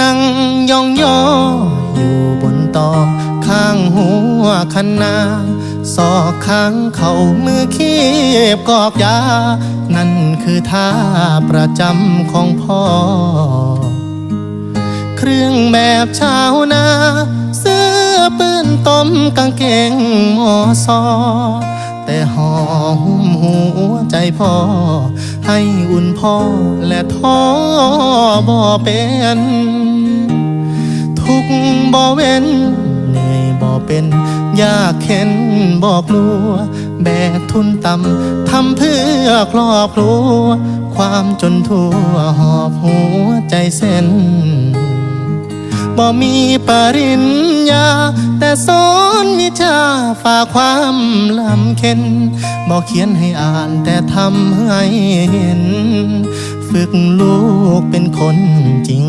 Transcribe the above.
นั่งยองยออยู่บนตอกข้างหัวคันนาศอกข้างเขามือคีบกอกยา นั่นคือท่าประจำของพ่อ เครื่องแบบชาวนา เสื้อปืนต้มกางเกงมอซอ แต่หอหุ้มหัวใจพ่อ ให้อุ่นพ่อและท้อบ่เป็น ทุกบ่เว้น เหนื่อยบ่เป็น ยากเข็นบ่กลัว แบกทุนต่ำทำเพื่อครอบครัว ความจนทั่วหอบหัวใจเส้นบ่มีปริญญา แต่สอนวิชาฝากความลำ เค็นบ่เขียนให้อ่านแต่ทำให้เห็น ฝึกลูกเป็นคนจริง